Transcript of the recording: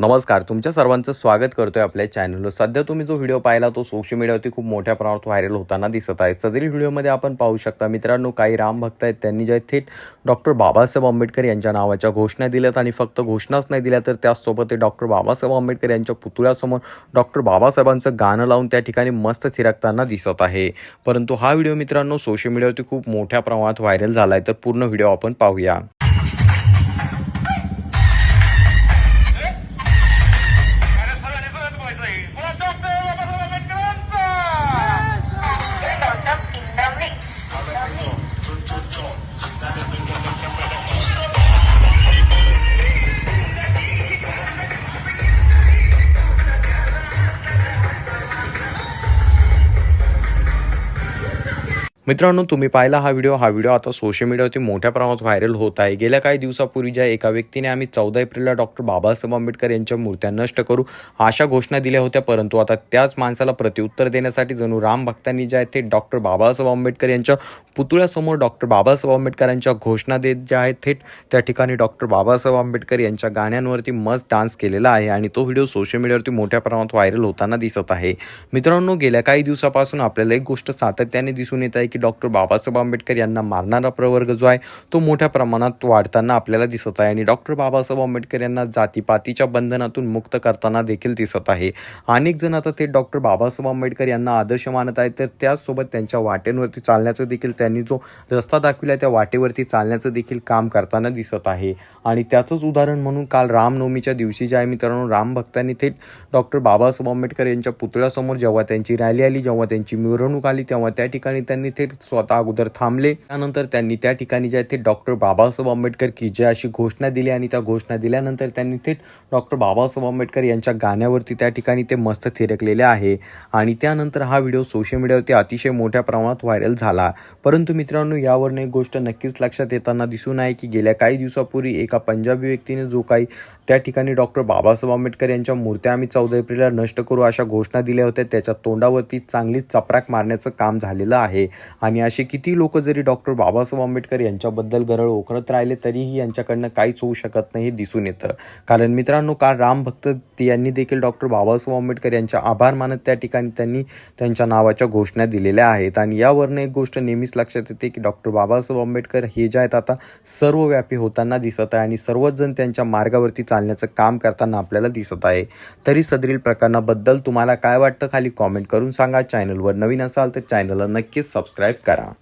नमस्कार तुमच्या सर्वांचं स्वागत करतोय आपल्या चॅनलवर सध्या तुम्ही जो व्हिडिओ पाहिला तो सोशल मीडियावरती खूप मोठ्या प्रमाणात व्हायरल होताना दिसत आहे. सदरील व्हिडिओमध्ये आपण पाहू शकता मित्रांनो काही राम भक्त आहेत. त्यांनी जे थेट डॉक्टर बाबासाहेब आंबेडकर यांच्या नावाच्या घोषणा दिल्यात आणि फक्त घोषणाच नाही दिल्या तर त्याचसोबत ते डॉक्टर बाबासाहेब आंबेडकर यांच्या पुतळ्यासमोर डॉक्टर बाबासाहेबांचं गाणं लावून त्या ठिकाणी मस्त थिरकताना दिसत आहे. परंतु हा व्हिडिओ मित्रांनो सोशल मीडियावरती खूप मोठ्या प्रमाणात व्हायरल झाला आहे तर पूर्ण व्हिडिओ आपण पाहूया. मित्रांनो तुम्ही पाहिला हा व्हिडिओ. हा व्हिडिओ आता सोशल मीडियावरती मोठ्या प्रमाणात व्हायरल होत आहे. गेल्या काही दिवसापूर्वी ज्या एका व्यक्तीने आम्ही चौदा एप्रिलला डॉक्टर बाबासाहेब आंबेडकर यांच्या मूर्त्या नष्ट करू अशा घोषणा दिल्या होत्या. परंतु आता त्याच माणसाला प्रत्युत्तर देण्यासाठी जणू राम भक्तांनी जे आहेत ते डॉक्टर बाबासाहेब आंबेडकर यांच्या पुतळ्यासमोर डॉक्टर बाबासाहेब आंबेडकरांच्या घोषणा देत ज्या आहेत थेट त्या ठिकाणी डॉक्टर बाबासाहेब आंबेडकर यांच्या गाण्यांवरती मस्त डान्स केलेला आहे आणि तो व्हिडिओ सोशल मीडियावरती मोठ्या प्रमाणात व्हायरल होताना दिसत आहे. मित्रांनो गेल्या काही दिवसापासून आपल्याला एक गोष्ट सातत्याने दिसून येत आहे की डॉक्टर बाबासाहेब आंबेडकर यांना मारणारा प्रवर्ग जो आहे तो मोठ्या प्रमाणात वाढताना आपल्याला दिसत आहे. आणि डॉक्टर बाबासाहेब आंबेडकर यांना जातीपातीच्या बंधनातून मुक्त करताना देखील दिसत आहे. अनेक जण आता ते डॉक्टर बाबासाहेब आंबेडकर यांना आदर्श मानत आहेत. तर त्याचसोबत त्यांच्या वाटेंवरती चालण्याचं देखील त्यांनी जो रस्ता दाखविला त्या वाटेवरती चालण्याचं देखील काम करताना दिसत आहे. आणि त्याचंच उदाहरण म्हणून काल रामनवमीच्या दिवशी जे आहे मित्रांनो राम भक्तांनी थेट डॉक्टर बाबासाहेब आंबेडकर यांच्या पुतळ्यासमोर जेव्हा त्यांची रॅली आली जेव्हा त्यांची मिरवणूक आली तेव्हा त्या ठिकाणी त्यांनी थेट स्वतः अगोदर थांबले. त्यानंतर त्यांनी त्या ठिकाणी जे आहे ते डॉक्टर बाबासाहेब आंबेडकर की जे अशी घोषणा दिली आणि त्या घोषणा दिल्यानंतर त्यांनी थेट डॉक्टर बाबासाहेब आंबेडकर यांच्या गाण्यावरती त्या ठिकाणी ते मस्त थिरकलेले आहे. आणि त्यानंतर हा व्हिडिओ सोशल मीडियावरती अतिशय मोठ्या प्रमाणात व्हायरल झाला. परंतु मित्रांनो यावरून एक गोष्ट नक्कीच लक्षात येताना दिसून आहे की गेल्या काही दिवसापूर्वी एका पंजाबी व्यक्तीने जो काही त्या ठिकाणी डॉक्टर बाबासाहेब आंबेडकर यांच्या मूर्त्या आम्ही चौदा एप्रिलला नष्ट करू अशा घोषणा दिल्या होत्या. त्याच्या तोंडावरती चांगलीच चपराक मारण्याचं काम झालेलं आहे. आणि असे किती लोक जरी डॉक्टर बाबासाहेब आंबेडकर यांच्याबद्दल गरळ ओखरत राहिले तरीही यांच्याकडनं काहीच होऊ शकत नाही हे दिसून येतं. कारण मित्रांनो काल राम भक्त यांनी देखील डॉक्टर बाबासाहेब आंबेडकर यांच्या आभार मानत त्या ठिकाणी त्यांनी त्यांच्या नावाच्या घोषणा दिलेल्या आहेत. आणि यावरनं एक गोष्ट नेहमीच लक्षात येते की डॉक्टर बाबासाहेब आंबेडकर हे जे आहेत आता सर्वव्यापी होताना दिसत आहे आणि सर्वच जण त्यांच्या मार्गावरती चालण्याचं काम करताना आपल्याला दिसत आहे. तरी सदरील प्रकरणाबद्दल तुम्हाला काय वाटतं? खाली कॉमेंट करून सांगा. चॅनलवर नवीन असाल तर चॅनलला नक्कीच सबस्क्राईब करा.